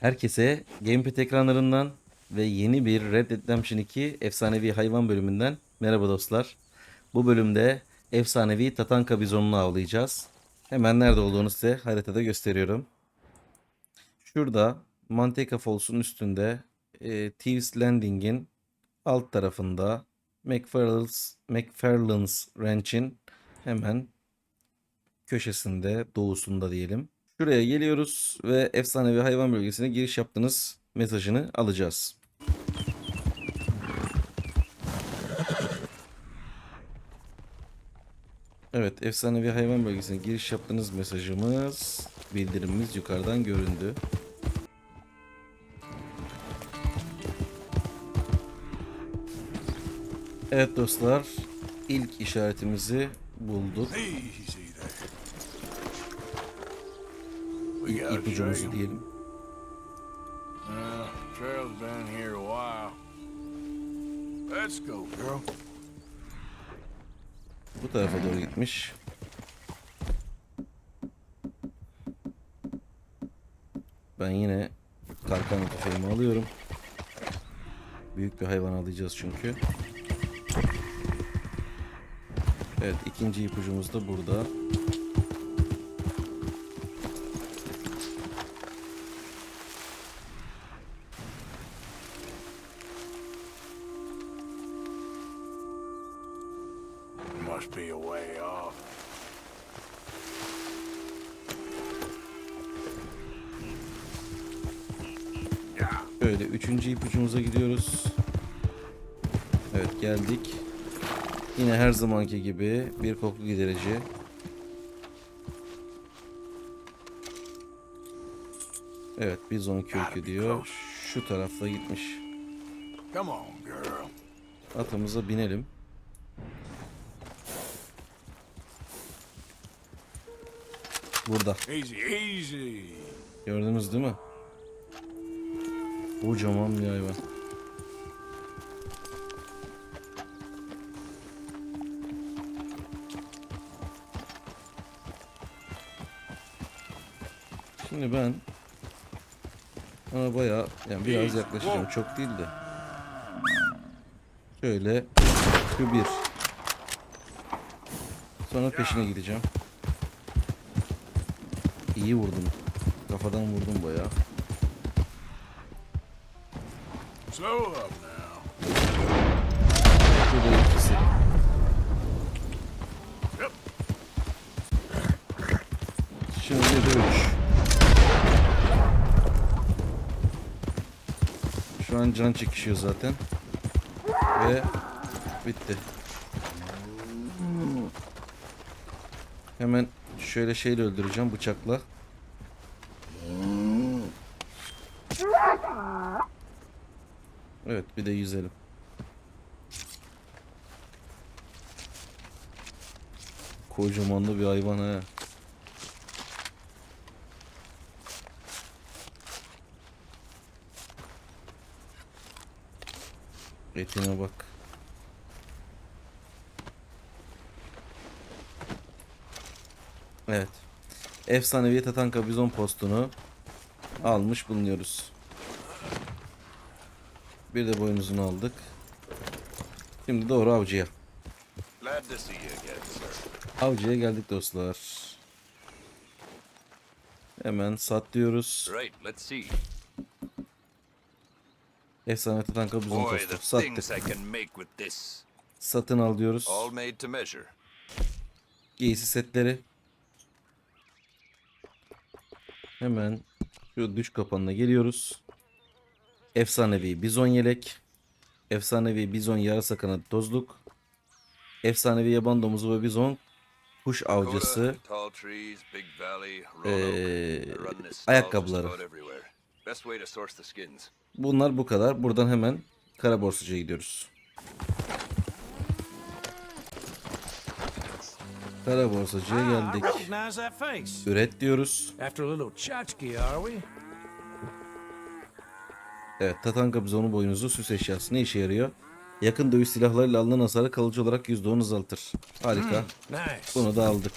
Herkese Gamepad ekranlarından ve yeni bir Red Dead Redemption 2 Efsanevi Hayvan bölümünden merhaba dostlar. Bu bölümde efsanevi Tatanka bizonunu avlayacağız. Hemen nerede olduğunu size haritada gösteriyorum. Şurada Manteca Falls'un üstünde e, Thieves Landing'in alt tarafında McFarland's, McFarland's Ranch'in hemen köşesinde doğusunda diyelim. Şuraya geliyoruz ve efsanevi hayvan bölgesine giriş yaptınız mesajını alacağız. Evet, efsanevi hayvan bölgesine giriş yaptığınız mesajımız, bildirimimiz yukarıdan göründü. Evet dostlar, ilk işaretimizi bulduk. Go, girl. Bu tarafa doğru gitmiş. Ben yine karkan tüfeğimi alıyorum. Büyük bir hayvan alacağız çünkü. Evet ikinci ipucumuz da burada. Must be a way off. Böyle üçüncü ipucumuza gidiyoruz. Evet geldik. Yine her zamanki gibi bir koku giderici. Evet bizon kürkü diyor. Şu tarafta gitmiş. Atımıza binelim. Burada. Gördünüz değil mi? Kocaman bir hayvan. Şimdi ben arabaya yani biraz yaklaşacağım. Çok değil de. Şöyle şu bir. Sonra peşine gideceğim. İyi vurdum. Kafadan vurdum bayağı. Slow up now. Şu an can çekişiyor zaten. Ve bitti. Hemen şöyle şeyle öldüreceğim bıçakla. Evet bir de yüzelim. Kocaman da bir hayvan ha. Etine bak. Evet. Efsanevi Tatanka bizon postunu almış bulunuyoruz. Bir de boynuzunu aldık. Şimdi doğru avcıya. Avcıya geldik dostlar. Hemen sat diyoruz. Efsane Tatanka bizon postu. Sattık. Satın al diyoruz. Giysi setleri. Hemen şu düş kapanına geliyoruz. Efsanevi bizon yelek. Efsanevi bizon yarasa kanadı tozluk. Efsanevi yaban domuzu ve bizon kuş avcısı. Ee, ayakkabıları. Bunlar bu kadar. Buradan hemen kara borsacıya gidiyoruz. Kara borsacıya Ah, geldik. Üret diyoruz. Evet, Tatanka bizonu boynuzu süs eşyası ne işe yarıyor? Yakın dövüş silahlarıyla alınan hasarı kalıcı olarak %10 azaltır. Harika. Nice. Bunu da aldık.